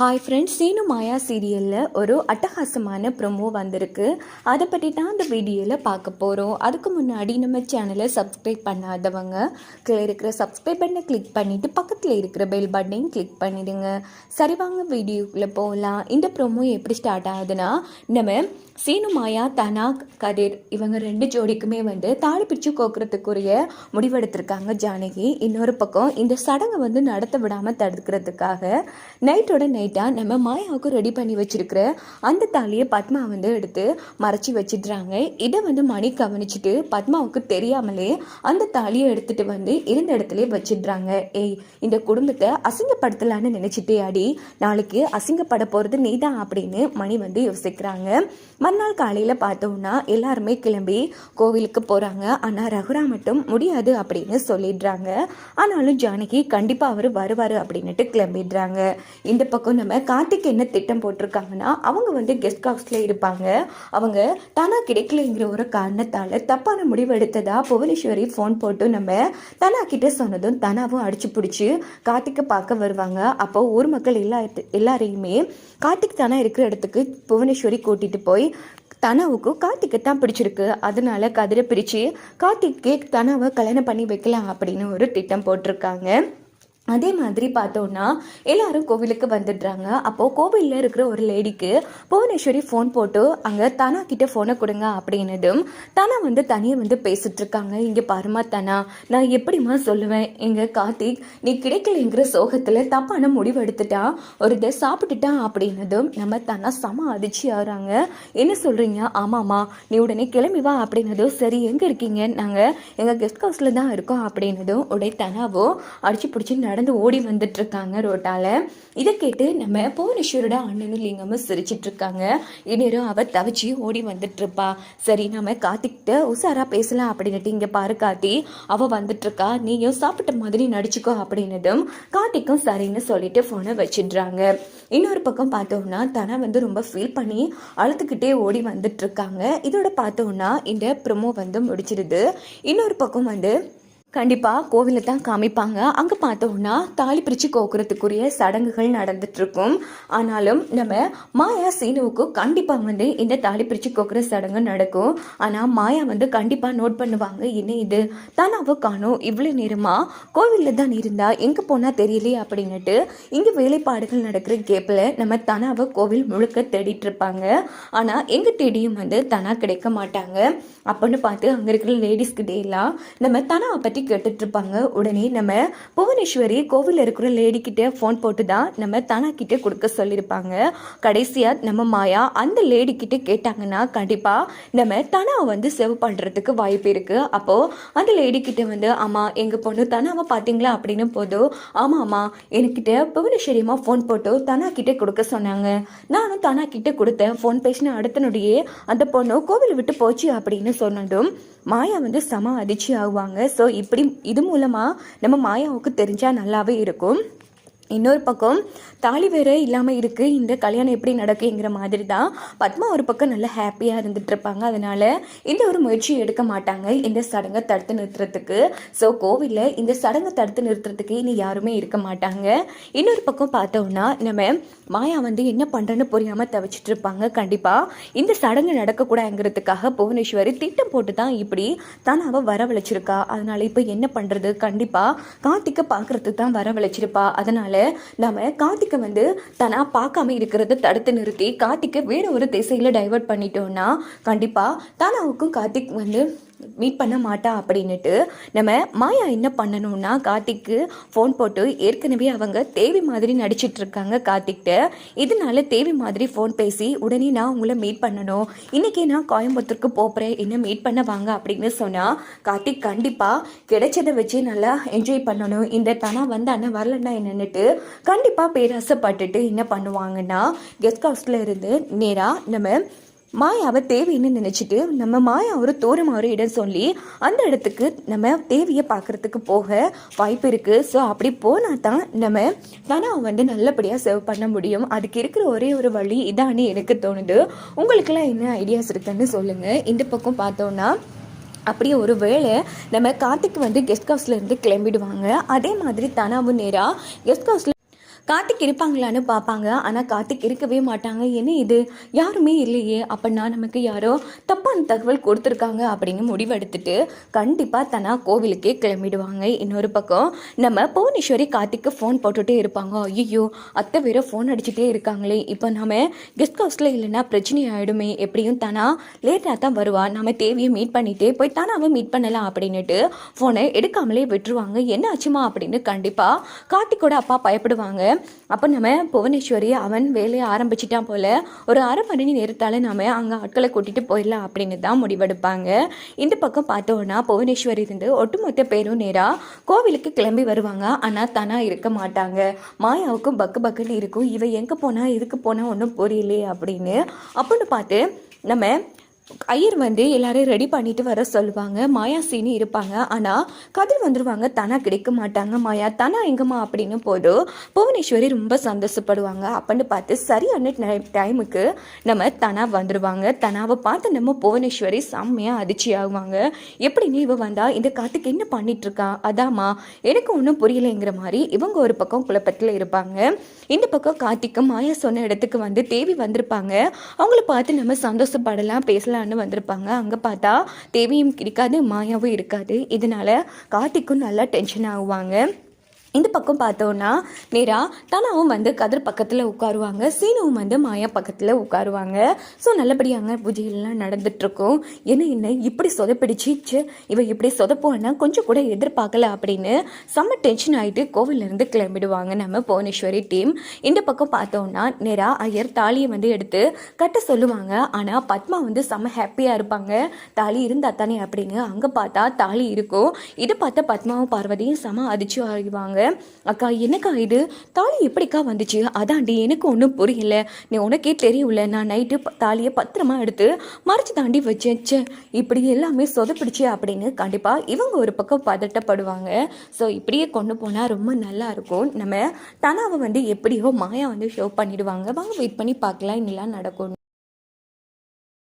Hi friends Seenu மாயா சீரியலில் ஒரு அட்டகாசமான ப்ரொமோ வந்திருக்கு. அதை பற்றி தான் அந்த வீடியோவில் பார்க்க போகிறோம் அதுக்கு முன்னாடி நம்ம சேனலை சப்ஸ்கிரைப் பண்ணாதவங்க கீழே இருக்கிற சப்ஸ்கிரைப் பட்டனை கிளிக் பண்ணிவிட்டு பக்கத்தில் இருக்கிற பெல் பட்டனையும் கிளிக் பண்ணிடுங்க. சரி வாங்க வீடியோக்குள்ளே போகலாம் இந்த ப்ரொமோ எப்படி ஸ்டார்ட் ஆகுதுன்னா நம்ம சீனு மாயா தனாக் கதிர் இவங்க ரெண்டு ஜோடிக்குமே வந்து தாலி பிரித்து கோக்குறதுக்குரிய முடிவெடுத்திருக்காங்க ஜானகி. இன்னொரு பக்கம் இந்த சடங்கை வந்து நடத்த விடாமல் தடுக்கிறதுக்காக நைட்டோட நைட் நைட்டாக நம்ம மாயாவுக்கு ரெடி பண்ணி வச்சிருக்கிற அந்த தாலியை பத்மா வந்து எடுத்து மறைச்சி வச்சிடுறாங்க. இதை வந்து மணி கவனிச்சுட்டு பத்மாவுக்கு தெரியாமலே அந்த தாலியை எடுத்துட்டு வந்து இருந்த இடத்துல வச்சிடுறாங்க. ஏய் இந்த குடும்பத்தை அசிங்கப்படுத்தலான்னு நினைச்சிட்டே அடி நாளைக்கு அசிங்கப்பட போகிறது நீதான் அப்படின்னு மணி வந்து யோசிக்கிறாங்க. மறுநாள் காலையில் பார்த்தோம்னா எல்லாருமே கிளம்பி கோவிலுக்கு போகிறாங்க ஆனால் ரகுரா மட்டும் முடியாது அப்படின்னு சொல்லிடுறாங்க. ஆனாலும் ஜானகி கண்டிப்பாக அவர் வருவார் அப்படின்னுட்டு கிளம்பிடுறாங்க. இந்த பக்கம் நம்ம கார்த்திக் என்ன திட்டம் போட்டிருக்காங்கன்னா அவங்க வந்து கெஸ்ட் ஹவுஸில் இருப்பாங்க. அவங்க தானா கிடைக்கலைங்கிற ஒரு காரணத்தால் தப்பான முடிவு எடுத்ததாக புவனேஸ்வரி ஃபோன் போட்டு நம்ம தனா கிட்டே சொன்னதும் தனாவும் அடிச்சு பிடிச்சி கார்த்திக்கை பார்க்க வருவாங்க. அப்போ ஊர் மக்கள் எல்லா எல்லாரையுமே கார்த்திக் தானா இருக்கிற இடத்துக்கு புவனேஸ்வரி கூட்டிகிட்டு போய் தனாவுக்கும் கார்த்திக்கை தான் பிடிச்சிருக்கு. அதனால கதிரை பிரித்து கார்த்திக்கே தனாவை கல்யாணம் பண்ணி வைக்கலாம் அப்படின்னு ஒரு திட்டம் போட்டிருக்காங்க. அதே மாதிரி பார்த்தோன்னா எல்லாரும் கோவிலுக்கு வந்துடுறாங்க. அப்போது கோவிலில் இருக்கிற ஒரு லேடிக்கு புவனேஸ்வரி ஃபோன் போட்டு அங்கே தனா கிட்ட ஃபோனை கொடுங்க அப்படின்னதும் தனா வந்து தனியாக வந்து பேசிட்டு இருக்காங்க இங்கே பாருமா தனா நான் எப்படிம்மா சொல்லுவேன்? இங்கே கார்த்திக் நீ கிடைக்கலைங்கிற சோகத்தில் தப்பான முடிவு எடுத்துட்டா ஒரு இதை சாப்பிட்டுட்டான் அப்படின்னதும் நம்ம தனா செம அதிர்ச்சி ஆகிறாங்க. என்ன சொல்கிறீங்க ஆமாம்மா நீ உடனே கிளம்பி வா அப்படின்னதும் சரி எங்கே இருக்கீங்க? நாங்கள் எங்கள் கெஸ்ட் ஹவுஸில் தான் இருக்கோம் அப்படின்னதும் உடனே தனாவோ அடிச்சு பிடிச்சி நடந்து ஓடி வந்துட்டுருக்காங்க ரோட்டால். இதை கேட்டு நம்ம புவனேஸ்வரோட அண்ணனும் லிங்கமும் சிரிச்சிட்ருக்காங்க. இந்நேரம் அவர் தவிச்சு ஓடி வந்துட்டுருப்பா சரி நம்ம கார்த்திக்கிட்ட உசாரா பேசலாம் அப்படின்னுட்டு இங்கே பாரு கார்த்தி அவள் வந்துட்டுருக்கா நீயும் சாப்பிட்ட மாதிரி நடிச்சுக்கோ அப்படின்னதும் கார்த்திக்கும் சரின்னு சொல்லிட்டு ஃபோனை வச்சிடுறாங்க. இன்னொரு பக்கம் பார்த்தோம்னா தனா வந்து ரொம்ப ஃபீல் பண்ணி அழுத்துக்கிட்டே ஓடி வந்துட்டுருக்காங்க இதோட பார்த்தோம்னா இந்த ப்ரொமோ வந்து முடிச்சிடுது இன்னொரு பக்கம் வந்து கண்டிப்பாக கோவிலில் தான் காமிப்பாங்க. அங்கே பார்த்தோம்னா தாலி பிரித்து கோக்குறதுக்குரிய சடங்குகள் நடந்துட்டு இருக்கும் ஆனாலும் நம்ம மாயா சீனுவுக்கு கண்டிப்பாக வந்து இந்த தாலி பிரித்து கோக்குற சடங்கு நடக்கும். ஆனால் மாயா வந்து கண்டிப்பாக நோட் பண்ணுவாங்க என்ன இது? தானாவோ காணும். இவ்வளோ நேரமாக கோவிலில் தான் இருந்தா எங்கே போனால் தெரியலையே அப்படின்னுட்டு இங்கே வேலைப்பாடுகள் நடக்கிற கேப்பில் நம்ம தனாவை கோவில் முழுக்க தேடிட்டு இருப்பாங்க ஆனால் எங்கே தேடியும் வந்து தனா கிடைக்க மாட்டாங்க. அப்படின்னு பார்த்து அங்கே இருக்கிற லேடிஸ்கிட்டே எல்லாம் நம்ம தனாவை பற்றி கேட்டுட்டு இருப்பாங்க உடனே நம்ம புவனேஸ்வரி கோவிலில் இருக்கிற லேடி ஃபோன் போட்டு தான் நம்ம தனாக்கிட்டே கொடுக்க சொல்லியிருப்பாங்க. கடைசியாக நம்ம மாயா அந்த லேடி கேட்டாங்கன்னா கண்டிப்பாக நம்ம தனாவை வந்து சேவ் பண்ணுறதுக்கு வாய்ப்பு இருக்குது அப்போது அந்த லேடி வந்து ஆமாம் எங்கள் பொண்ணு தனாவை பார்த்தீங்களா அப்படின்னு போதும் ஆமாம் ஆமாம் என்கிட்ட புவனேஸ்வரியம்மா ஃபோன் போட்டு தனா கொடுக்க சொன்னாங்க. நானும் தனாக்கிட்டே கொடுத்தேன். ஃபோன் பேசின அடுத்தனுடைய அந்த பொண்ணு கோவில் விட்டு போச்சு அப்படின்னு சொன்னதும் மாயா வந்து செம அதிர்ச்சி ஆகுவாங்க ஸோ இப்படி இது மூலமாக நம்ம மாயாவுக்கு தெரிஞ்சால் நல்லாவே இருக்கும். இன்னொரு பக்கம் தாலி வேற இல்லாமல் இருக்குது இந்த கல்யாணம் எப்படி நடக்குங்கிற மாதிரி தான் பத்மா ஒரு பக்கம் நல்லா ஹாப்பியாக இருந்துட்டு இருப்பாங்க அதனால இந்த ஒரு முயற்சி எடுக்க மாட்டாங்க. இந்த சடங்கை தடுத்து நிறுத்துறதுக்கு. ஸோ கோவிலில் இந்த சடங்கை தடுத்து நிறுத்துறதுக்கு இனி யாருமே இருக்க மாட்டாங்க. இன்னொரு பக்கம் பார்த்தோம்னா நம்ம மாயா வந்து என்ன பண்ணுறேன்னு புரியாமல் தவிச்சிட்டு இருப்பாங்க கண்டிப்பாக இந்த சடங்கு நடக்கக்கூடாதுங்கிறதுக்காக புவனேஸ்வரி திட்டம் போட்டு தான் இப்படி தான் அவள் வரவழைச்சிருக்கா. அதனால் இப்போ என்ன பண்ணுறது கண்டிப்பாக கார்த்திக்கை பார்க்குறதுக்கு தான் வரவழைச்சிருப்பா. அதனால் நம்ம கார்த்திகை வந்து தனா பார்க்காம இருக்கிறத தடுத்து நிறுத்தி கார்த்திகை வேற ஒரு திசையில் டைவர்ட் பண்ணிட்டோம்னா கண்டிப்பாக தனாவுக்கும் கார்த்திக் வந்து மீட் பண்ண மாட்டா அப்படின்னுட்டு நம்ம மாயா என்ன பண்ணணும்னா கார்த்திக்கு ஃபோன் போட்டு ஏற்கனவே அவங்க தேவி மாதிரி நடிச்சிட்டு இருக்காங்க கார்த்திக்கிட்ட இதனால தேவி மாதிரி ஃபோன் பேசி உடனே நான் உங்களை மீட் பண்ணணும். இன்றைக்கி நான் கோயம்புத்தூருக்கு போகிறேன் என்ன மீட் பண்ண வாங்க அப்படின்னு சொன்னால் கார்த்திக் கண்டிப்பாக கிடைச்சதை வச்சு நல்லா என்ஜாய் பண்ணணும். இந்த தனா வந்து அண்ணன் வரலன்னா என்னன்னுட்டு கண்டிப்பாக பேராசைப்பட்டுட்டு என்ன பண்ணுவாங்கன்னா கெஸ்ட் ஹவுஸில் இருந்து நேராக நம்ம மாயாவை தேவைன்னு நினச்சிட்டு நம்ம மாயா ஒரு தூரம் ஒரு இடம் சொல்லி அந்த இடத்துக்கு நம்ம தேவியை பார்க்குறதுக்கு போக வாய்ப்பு இருக்குது ஸோ அப்படி போனால் தான் நம்ம தனாவை வந்து நல்லபடியாக சேவ் பண்ண முடியும். அதுக்கு இருக்கிற ஒரே ஒரு வழி இதான்னு எனக்கு தோணுது. உங்களுக்கெல்லாம் என்ன ஐடியாஸ் இருக்குன்னு சொல்லுங்கள் இந்த பக்கம் பார்த்தோன்னா அப்படியே ஒரு வேளை நம்ம கார்த்திக் வந்து கெஸ்ட் ஹவுஸ்லேருந்து கிளம்பிடுவாங்க. அதே மாதிரி தனாவும் நேராக கெஸ்ட் ஹவுஸில் கார்த்திக் இருப்பாங்களான்னு பார்ப்பாங்க. ஆனால் கார்த்திக் இருக்கவே மாட்டாங்க. என்ன இது? யாருமே இல்லையே. அப்படின்னா நமக்கு யாரோ தப்பான தகவல் கொடுத்துருக்காங்க அப்படின்னு முடிவெடுத்துட்டு கண்டிப்பாக தனா கோவிலுக்கே கிளம்பிடுவாங்க. இன்னொரு பக்கம் நம்ம புவனேஸ்வரி கார்த்திக்கு ஃபோன் போட்டுகிட்டே இருப்பாங்க. ஐயோ அத்தை வேற ஃபோன் அடிச்சுட்டே இருக்காங்களே. இப்போ நம்ம கெஸ்ட் ஹவுஸில் இல்லைன்னா பிரச்சனை ஆகிடுமே எப்படியும் தனா லேட்டாக தான் வருவா. நம்ம தேவியை மீட் பண்ணிட்டு போய் தானாவை மீட் பண்ணலாம் அப்படின்னுட்டு ஃபோனை எடுக்காமலே விட்டுருவாங்க. என்ன ஆச்சுமா அப்படின்னு கண்டிப்பாக கார்த்திக்கோட அப்பா பயப்படுவாங்க. அப்போ நம்ம புவனேஸ்வரி அவன் வேலையை ஆரம்பிச்சிட்டான் போல் ஒரு அரை மணி நேரத்தால் நம்ம அங்கே ஆட்களை கூட்டிகிட்டு போயிடலாம் அப்படின்னு தான் முடிவெடுப்பாங்க. இந்த பக்கம் பார்த்தோன்னா புவனேஸ்வரி இருந்து ஒட்டுமொத்த பேரும் நேராக கோவிலுக்கு கிளம்பி வருவாங்க. ஆனால் தானாக இருக்க மாட்டாங்க. மாயாவுக்கும் பக்கு பக்குன்னு இருக்கும். இவ எங்கே போனால் எதுக்கு போனால் ஒன்றும் புரியலையே அப்படின்னு அப்படின்னு பார்த்து நம்ம ஐயர் வந்து எல்லாரையும் ரெடி பண்ணிட்டு வர சொல்லுவாங்க. மாயா சீனி இருப்பாங்க. ஆனால் கதிர் வந்துருவாங்க. தனா கிடைக்க மாட்டாங்க. மாயா தனா எங்கம்மா அப்படின்னு போதும் புவனேஸ்வரி ரொம்ப சந்தோஷப்படுவாங்க. அப்படின்னு பார்த்து சரியான டைமுக்கு நம்ம தனா வந்துடுவாங்க தனாவை பார்த்து நம்ம புவனேஸ்வரி செம்மையாக அதிர்ச்சி ஆகுவாங்க. எப்படின்னு இவ வந்தா? இந்த காத்துக்கு என்ன பண்ணிட்டு இருக்கா? அதாம்மா எனக்கு ஒன்றும் புரியலைங்கிற மாதிரி இவங்க ஒரு பக்கம் குழப்பத்தில் இருப்பாங்க. இந்த பக்கம் கார்த்திக்கும் மாயா சொன்ன இடத்துக்கு வந்து தேவி வந்திருப்பாங்க. அவங்கள பார்த்து நம்ம சந்தோஷப்படலாம் பேசலாம் வரலான்னு வந்திருப்பாங்க. அங்கே பார்த்தா தேவியும் இருக்காது மாயாவும் இருக்காது. இதனால கார்த்திக்கும் நல்லா டென்ஷன் ஆகுவாங்க. இந்த பக்கம் பார்த்தோன்னா நேராக தனாவும் வந்து கதிர் பக்கத்தில் உட்காருவாங்க சீனுவும் வந்து மாயா பக்கத்தில் உட்காருவாங்க. ஸோ நல்லபடியாங்க பூஜைகள்லாம் நடந்துட்டுருக்கும். என்ன என்ன இப்படி சொதப்பிடிச்சிச்சு இவ இப்படி சொதப்போன்னா கொஞ்சம் கூட எதிர்பார்க்கல அப்படின்னு செம்ம டென்ஷன் ஆகிட்டு கோவிலேருந்து கிளம்பிடுவாங்க நம்ம புவனேஸ்வரி டீம் இந்த பக்கம் பார்த்தோன்னா நேராக ஐயர் தாலியை வந்து எடுத்து கட்ட சொல்லுவாங்க. ஆனால் பத்மா வந்து செம்ம ஹாப்பியாக இருப்பாங்க. தாலி இருந்தா தானே அப்படின்னு அங்கே பார்த்தா தாலி இருக்கும். இதை பார்த்தா பத்மாவும் பார்வதியும் செம அதிர்ச்சி ஆகிவாங்க அக்கா என்னக்கா இது? தாலி எப்படிக்கா வந்துச்சு? அதாண்டி எனக்கு ஒன்றும் புரியல. நீ உனக்கே தெரியும்ல நான் நைட்டு தாலியை பத்திரமா எடுத்து மறைச்சு தாண்டி வச்சேன். சே இப்படி எல்லாமே சொதப்பிடிச்சு அப்படின்னு கண்டிப்பாக இவங்க ஒரு பக்கம் பதட்டப்படுவாங்க. ஸோ இப்படியே கொண்டு போனால் ரொம்ப நல்லா இருக்கும். நம்ம தனாவை வந்து எப்படியோ மாயா வந்து ஷோ பண்ணிடுவாங்க. வாங்க வெயிட் பண்ணி பார்க்கலாம். இன்னெல்லாம் நடக்கும்